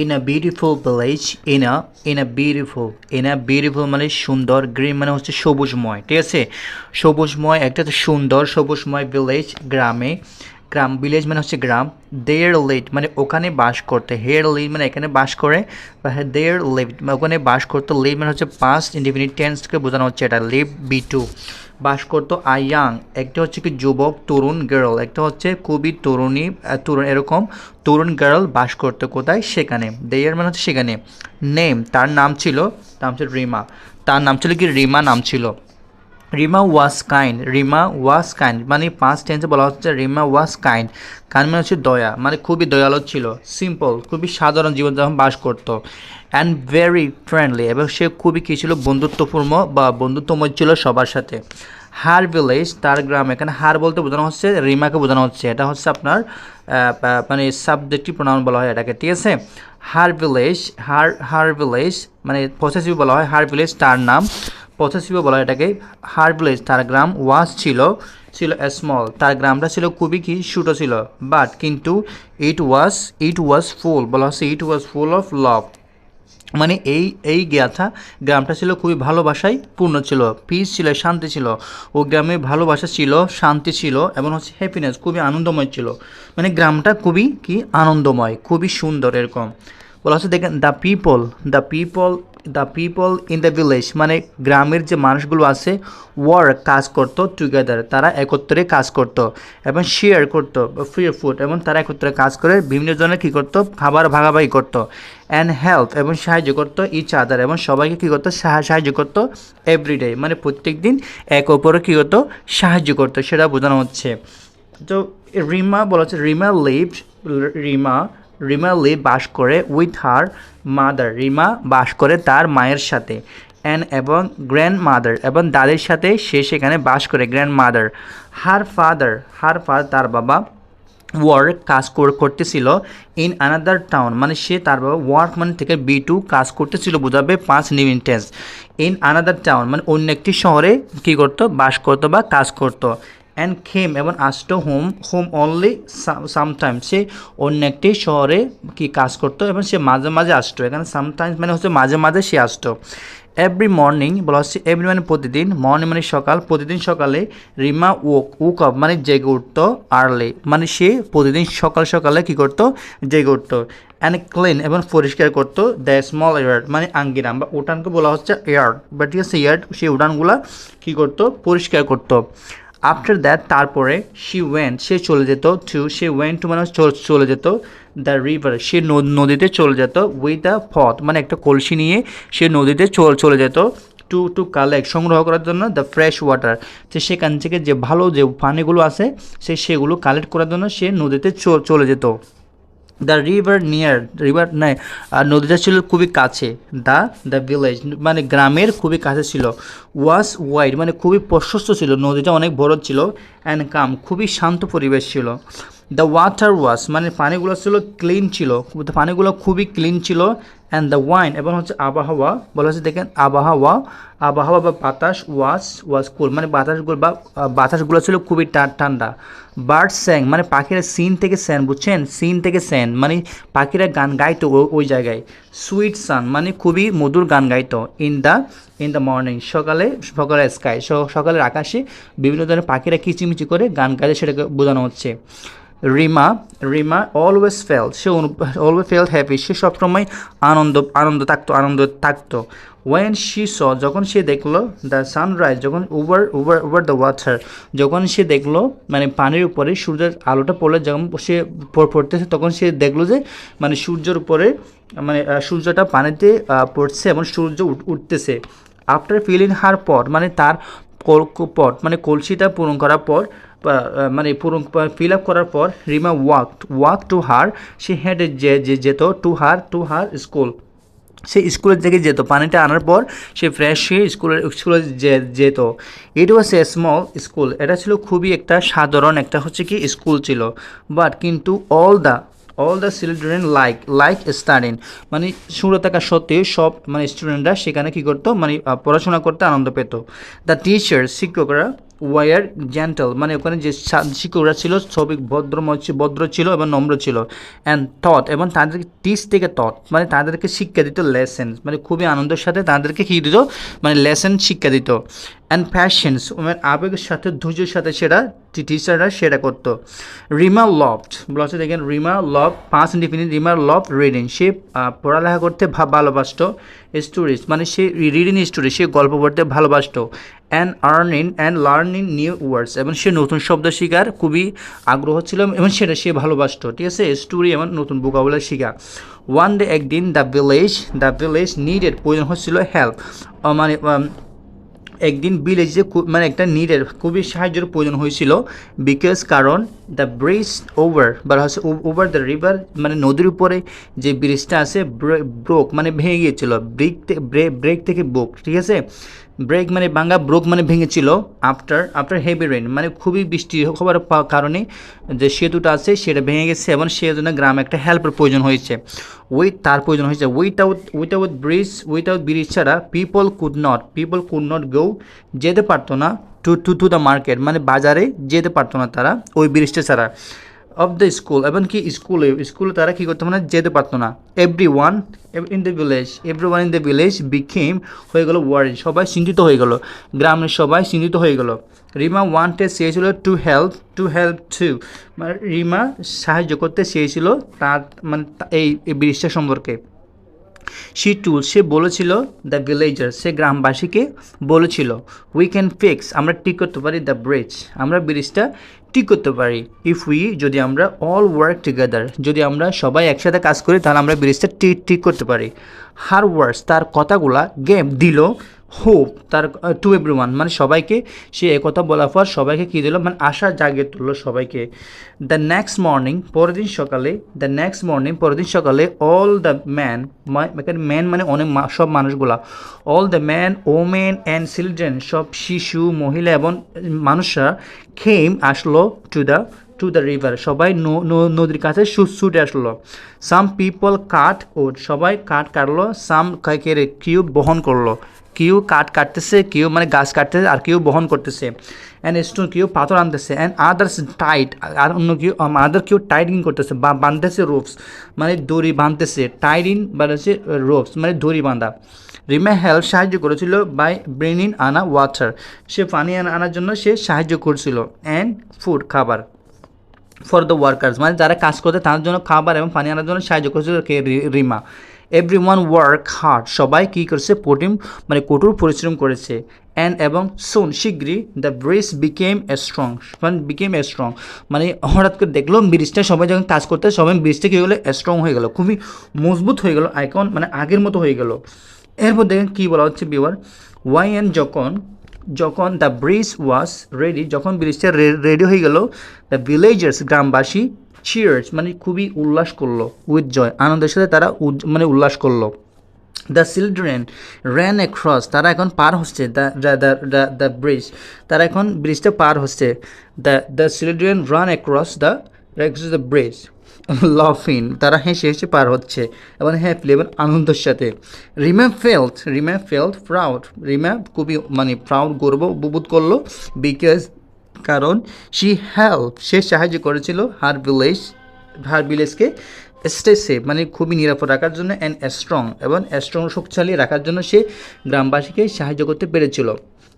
In a beautiful village in a in a beautiful in a beautiful মানে সুন্দর green মানে হচ্ছে সবুজময়, ঠিক আছে? সবুজময়, একটা সুন্দর সবুজময় ভিলেজ গ্রামে। গ্রাম ভিলেজ মানে হচ্ছে গ্রাম। দেয়ার লিড মানে ওখানে বাস করতে। হেয়ার লিড মানে এখানে বাস করে। বা দেয়ার লিভ ওখানে বাস করতে। লিভ মানে হচ্ছে পাস্ট ইন্ডিফিনিট টেন্সকে বোঝানো হচ্ছে এটা। লিভ বি টু বাস করতো আই ইয়াং একটা হচ্ছে কি যুবক, তরুণ গার্ল একটা হচ্ছে খুবই তরুণী তরুণ, এরকম তরুণ গার্ল বাস করতো কোথায়? সেখানে। দেয়ার মানে হচ্ছে সেখানে। নেম তার নাম ছিল নাম ছিল রিমা। তার নাম ছিল কি? রিমা নাম ছিল। Rima was kind Rima was kind মানে পাঁচ টেন্সে বলা হচ্ছে রিমা ওয়াস কাইন্ড কাইন্ড মানে হচ্ছে দয়া মানে খুবই দয়ালু ছিল। সিম্পল খুবই সাধারণ জীবনযাপন বাস করতো। অ্যান্ড ভেরি ফ্রেন্ডলি এবং সে খুবই কী ছিল? বন্ধুত্বপূর্ণ বা বন্ধুত্বময় ছিল সবার সাথে। হার ভিলেজ, তার গ্রাম এখানে হার বলতে বোঝানো হচ্ছে, রিমাকে বোঝানো হচ্ছে। এটা হচ্ছে আপনার মানে সাবজেক্টিভ প্রোনাউন বলা হয় এটাকে, ঠিক আছে? Her village, her her village মানে পসেসিভ বলা হয়, হার ভিলেজ তার নাম। পথেসিভে বলা হয় এটাকে, হার ভিলেজ তার গ্রাম ওয়াজ ছিল ছিল স্মল তার গ্রামটা ছিল খুবই কি, ছোটো ছিল বাট কিন্তু ইট ওয়াজ ইট ওয়াজ ফুল বলা হচ্ছে ইট ওয়াজ ফুল অফ লাভ মানে এই এই জ্ঞাথা গ্রামটা ছিল খুবই ভালোবাসায় পূর্ণ ছিল পিস ছিল, শান্তি ছিল। ও গ্রামে ভালোবাসা ছিল, শান্তি ছিল এবং হচ্ছে হ্যাপিনেস খুবই আনন্দময় ছিল। মানে গ্রামটা খুবই কি? আনন্দময়, খুবই সুন্দর এরকম। বলা হচ্ছে দেখেন the people the people the people in the village মানে গ্রামের যে মানুষগুলো আছে ওয়ার্ক কাজ করতো টুগেদার তারা একত্রে কাজ করতো, এবং শেয়ার করতো ফ্রি ফুড এবং তারা একত্রে কাজ করে, বিভিন্ন জনের কী করতো, খাবার ভাগাভাগি করতো অ্যান্ড হেল্প এবং সাহায্য করতো ইচ আদার এবং সবাইকে কী করতো, সাহা- সাহায্য করতো এভরিডে মানে প্রত্যেক দিন এক অপরে কী করতো, সাহায্য করতো, সেটা বোঝানো হচ্ছে। তো, রিমা বলা হচ্ছে, রিমা লিভ রিমা রিমা লিভ বাস করে উইথ হার মাদার। রিমা বাস করে তার মায়ের সাথে। অ্যান্ড এবং গ্র্যান্ড মাদার এবং দাদির সাথে সে সেখানে বাস করে grandmother her father her father তার বাবা ওয়ার্ক কাজ কর- করতেছিল ইন আনাদার টাউন। মানে সে তার বাবা ওয়ার্ক মানে থেকে বি টু কাজ করতেছিল, বোঝাবে পাঁচ নিউ ইন্টেন্স। ইন আনাদার টাউন মানে অন্য একটি শহরে কী করতো? বাস করতো বা কাজ করতো। অ্যান্ড খেম এবং আসতো হোম হোম অনলি সামটাইম সে অন্য একটি শহরে কি কাজ করতো এবং সে মাঝে মাঝে আসতো। এখানে সামটাইমস মানে হচ্ছে মাঝে মাঝে সে আসতো। এভরি মর্নিং বলা হচ্ছে এভরি মানে প্রতিদিন মর্নিং মানে সকাল, প্রতিদিন সকালে রিমা ওক ওক আপ মানে জেগে উঠতো আর্লি মানে সে প্রতিদিন সকাল সকালে কী করতো? জেগে উঠতো। অ্যান্ড ক্লিন এবং পরিষ্কার করতো দ্য স্মল ইয়ার্ড মানে আঙ্গিরাম বা উঠানকে বলা হচ্ছে ইয়ার্ড বা ঠিক আছে ইয়ার্ড সেই উঠানগুলা কী করতো? পরিষ্কার করতো। আফটার দ্যাট তারপরে শি ওয়েন সে চলে যেত টু সে ওয়েন টু মানে চল- যেত দ্য রিভার সে নদ- নদীতে চলে যেত উইথ দ্য ফথ মানে একটা কলসি নিয়ে সে নদীতে চল যেত টু টু কালেক্ট সংগ্রহ করার জন্য দ্য ফ্রেশ ওয়াটার সে সেখান থেকে যে ভালো যে পানিগুলো আছে, সে সেগুলো কালেক্ট করার জন্য সে নদীতে চলে যেত। দ্য রিভার নিয়ার রিভার নাই আর নদীটা ছিল খুবই কাছে। দ্য দ্য ভিলেজ মানে গ্রামের খুবই কাছে ছিল। ওয়াস ওয়াইড মানে খুবই প্রশস্ত ছিল। নদীটা অনেক বড় ছিল অ্যান্ড কাম খুবই শান্ত পরিবেশ ছিল। দ্য ওয়াটার ওয়াশ মানে পানিগুলো ছিল ক্লিন ছিল পানিগুলো খুবই ক্লিন ছিল অ্যান্ড দ্য ওয়াইন এবং হচ্ছে আবহাওয়া, বলা হচ্ছে দেখেন আবহাওয়া আবহাওয়া বা বাতাস ওয়াশ ওয়াশ কুল মানে বাতাসগুলো বা বাতাসগুলো ছিল খুবই ঠান্ডা। বার্ড স্যাং মানে পাখিরা সিন থেকে স্যান বুঝছেন? সিন থেকে স্যান মানে পাখিরা গান গাইতো ওই জায়গায়। সুইট সান মানে খুবই মধুর গান গাইতো in the in the morning সকালে সকালে স্কাই সকালের আকাশে বিভিন্ন ধরনের পাখিরা কিচিমিচি করে গান গাইতে সেটাকে বোঝানো হচ্ছে। রিমা রিমা অলওয়েজ ফেল সে অলওয়েজ ফেল হ্যাপি সে সবসময় আনন্দ আনন্দ থাকতো আনন্দ থাকতো। ওয়েন শি স যখন সে দেখল দ্য সানরাইজ যখন over over over the water যখন সে দেখল মানে পানির উপরে সূর্যের আলোটা পড়লে, যখন সে পড়তেছে, তখন সে দেখল যে মানে সূর্যের উপরে মানে সূর্যটা পানিতে পড়ছে এবং সূর্য উঠ- উঠতেছে। আফটার ফিলিং হার পট মানে তার পট মানে কলসিটা পূরণ করার পর মানে পূরণ ফিল আপ করার পর Rima walk walk to her, সে হেঁটে যে যেত, to her to her school. সে স্কুলের দিকে যেত পানিটা আনার পর সে ফ্রেশ হয়ে স্কুলের স্কুলে যেত। ইট ওয়াজ এ স্মল স্কুল এটা ছিল খুবই একটা সাধারণ একটা হচ্ছে কি স্কুল ছিল। বাট কিন্তু all the all the children like like studying মানে শুরু থাকা সত্ত্বেও সব মানে স্টুডেন্টরা সেখানে কী করতো মানে পড়াশোনা করতে আনন্দ পেত। দ্য টিচার শিক্ষকরা ওয়ার জেন্টাল মানে ওখানে যে শিক্ষকরা ছিল সবই ভদ্রময় ছি- ভদ্র ছিল এবং নম্র ছিল অ্যান্ড থট এবং তাদেরকে টিচ থেকে থট মানে তাদেরকে শিক্ষা দিত লেসেন মানে খুবই আনন্দের সাথে তাদেরকে কী দিত মানে লেসেন শিক্ষা দিত অ্যান্ড প্যাশনস মানে আবেগের সাথে, ধৈর্যের সাথে সেটা টিচাররা সেটা করতো। রিমা লভড বলা হচ্ছে দেখেন, রিমা লভ পাঁচ ইন্ডিফিনিট রিমা লভ রিডিং সে পড়ালেখা করতে ভালোবাসতো স্টোরিজ মানে সে রিডিং স্টোরি সে গল্প পড়তে ভালোবাসতো and earning and learning new words এবং সে নতুন শব্দ শেখার খুবই আগ্রহ ছিল এবং সেটা সে ভালোবাসতো, ঠিক আছে? স্টোরি এবং নতুন বোকাবলা শেখা। ওয়ান ডে একদিন the village the village needed প্রয়োজন হচ্ছিল হেল্প মানে একদিন ভিলেজে মানে একটা নিডের খুবই সাহায্যের প্রয়োজন হয়েছিল বিকজ কারণ দ্য ব্রিজ ওভার বা হচ্ছে ওভার দ্য রিভার মানে নদীর উপরে যে ব্রিজটা আছে ব্রোক মানে ভেঙে গিয়েছিল ব্রেক ব্রেক থেকে ব্রোক ঠিক আছে? ব্রেক মানে বাঙ্গা ব্রোক মানে ভেঙেছিল আফটার আফটার হেভি রেন মানে খুবই বৃষ্টি পা- কারণে যে সেতুটা আছে সেটা ভেঙে গেছে এবং সেই জন্য গ্রামে একটা হেল্পের প্রয়োজন হয়েছে। উইথ তার প্রয়োজন হয়েছে। Without without bridge without bridge ছাড়া people could not people could not go যেতে পারতো না to to to the market মানে বাজারে যেতে পারতো না তারা ওই ব্রিজটা ছাড়া। অফ দ্য স্কুল এবং কি স্কুলে স্কুলে তারা কী করতো? মানে যেতে পারতো না। Every one in the village every one in the village became হয়ে গেলো ওয়ার্ড সবাই চিন্তিত হয়ে গেল। গ্রামের সবাই চিন্তিত হয়ে গেল। রিমা ওয়ান্টে চেয়েছিল to help to help to মানে রিমা সাহায্য করতে চেয়েছিল তার মানে এই ব্রিজটা সম্পর্কে। শি টুল সে বলেছিল দ্য ভিলেজার সে গ্রামবাসীকে বলেছিল উই ক্যান ফিক্স আমরা ঠিক করতে পারি দ্য ব্রিজ আমরা ব্রিজটা ঠিক করতে পারি। ইফ উই যদি আমরা অল ওয়ার্ক টুগেদার যদি আমরা সবাই একসাথে কাজ করি, তাহলে আমরা ব্রিজটা ঠিক ঠিক করতে পারি। হার ওয়ার্ডস তার কথাগুলা গেম দিল হোপ তার টু এভরি ওয়ান মানে সবাইকে সে একথা বলার পর সবাইকে কী দিল? মানে আশা জাগিয়ে তুললো সবাইকে। দ্য নেক্সট মর্নিং পরের দিন সকালে দ্য নেক্সট মর্নিং পরের দিন সকালে অল দ্য ম্যান এখানে ম্যান মানে অনেক সব মানুষগুলা all the man women and children সব শিশু, মহিলা এবং মানুষরা খেম আসলো to the to the river সবাই নদীর কাছে ছুট আসলো। সাম পিপল কাট ওট সবাই কাঠ কাটলো। সাম কেড়ে কিউ বহন করল। কেউ কাঠ কাটতেছে, কেউ মানে গাছ কাটতেছে, আর কেউ বহন করতেছে। অ্যান্ড স্টোন কেউ পাথর আনতেছে। অ্যান্ড আদার্স টাইট আর অন্য কেউ আদার কেউ টাইটিং করতেছে, বা বাঁধতেছে রোপস মানে দড়ি বাঁধতেছে টাইডিং বা হচ্ছে রোপস মানে দড়ি বাঁধা। রিমা হেল্প সাহায্য করেছিল বাই ব্রেনিন আনা ওয়াটার সে পানি আনা- আনার জন্য সে সাহায্য করছিল। অ্যান্ড ফুড খাবার। ফর দ্য ওয়ার্কার্স মানে যারা কাজ করতে তাদের জন্য খাবার এবং পানি আনার জন্য সাহায্য করেছিল কে Rima. Every one work hard সবাই কী করেছে? কঠিন মানে কঠোর পরিশ্রম করেছে। অ্যান্ড এবং সোন শীঘ্রই the bridge became a strong মানে বিকেম এ স্ট্রং মানে হঠাৎ করে দেখল ব্রিজটা, সবাই যখন কাজ করতে, সবাই ব্রিজটা কী গেলো? স্ট্রং হয়ে গেলো। খুবই মজবুত হয়ে গেলো। আইকন মানে আগের মতো হয়ে গেলো। এরপর দেখেন কী বলা হচ্ছে বিওয়ার ওয়াই অ্যান্ড যখন যখন দ্য ব্রিজ ওয়াজ রেডি যখন ব্রিজটা রেডি হয়ে গেল দ্য ভিলেজার্স গ্রামবাসী চিয়ার্স মানে খুবই উল্লাস করল উইথ জয় আনন্দের সাথে তারা মানে উল্লাস করল। দ্য চিলড্রেন র্যান অ্যাক্রস তারা এখন পার হচ্ছে দ্য দ্য ব্রিজ তারা এখন ব্রিজটা পার হচ্ছে। The the children run across the the bridge লফিন তারা হেসে হেসে পার হচ্ছে। এবং হ্যাপলি এবং আনন্দের সাথে। Rima felt Rima felt proud Rima খুবই মানে প্রাউড গর্ব বোধ করল বিকজ কারণ শি হেল্প সে সাহায্য করেছিল হার ভিলেজ হার ভিলেজকে স্টে সেফ মানে খুবই নিরাপদ রাখার জন্য অ্যান্ড স্ট্রং এবং স্ট্রং শক্তিশালী রাখার জন্য সে গ্রামবাসীকে সাহায্য করতে পেরেছিল।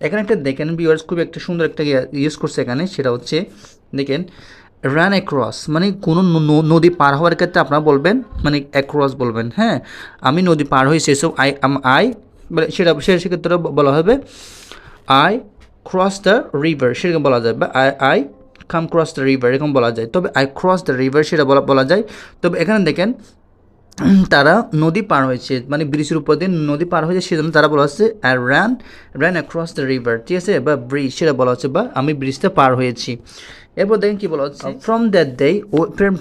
এখানে একটা দেখেন ভিউয়ার্স খুব একটা সুন্দর একটা ইউজ করছে এখানে, সেটা হচ্ছে, দেখেন রান অ্যাক্রস মানে কোনো নদী পার হওয়ার ক্ষেত্রে আপনারা বলবেন মানে অ্যাক্রস বলবেন হ্যাঁ? আমি নদী পার হয়ে সেসব আই আই সেটা, সে সেক্ষেত্রে বলা হবে আই ক্রস দ্য রিভার সেরকম বলা যায়, বা I I come cross the river এরকম বলা যায়। তবে আই ক্রস দ্য রিভার সেটা বলা বলা যায়। তবে এখানে দেখেন, তারা নদী পার হয়েছে মানে ব্রিজের উপর দিয়ে নদী পার হয়েছে, সেজন্য তারা বলা হচ্ছে I ran ran across the river ঠিক আছে? বা ব্রিজ সেটা বলা হচ্ছে, বা আমি ব্রিজটা পার হয়েছি। এরপর দেখেন কি বলা হচ্ছে from that day from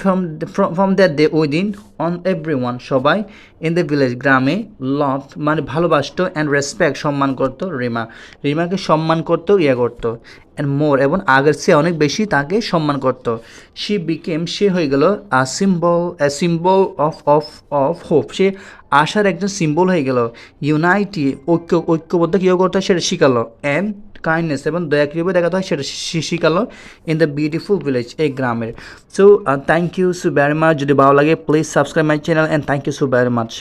from that day ওই দিন অন এভরি ওয়ান সবাই ইন দ্য ভিলেজ গ্রামে লভ মানে ভালোবাসতো অ্যান্ড রেসপেক্ট সম্মান করতো রিমা। রিমাকে সম্মান করতো ইয়ে করতো অ্যান্ড মোর এবং আগের চেয়ে অনেক বেশি তাকে সম্মান করতো। সে বিকেম সে হয়ে গেল a symbol symbol of of of hope সে আশার একজন সিম্বল হয়ে গেল। ইউনাইটি ঐক্য, ঐক্যবদ্ধ কীভাবে করতে সেটা শিখালো। অ্যান্ড কাইন্ডনেস এবং দয়া কীভাবে দেখাতে হয় সেটা শি- শিখালো ইন দ্য বিউটিফুল ভিলেজ এই গ্রামের। So thank you so very much যদি ভালো লাগে please subscribe my channel and thank you so very much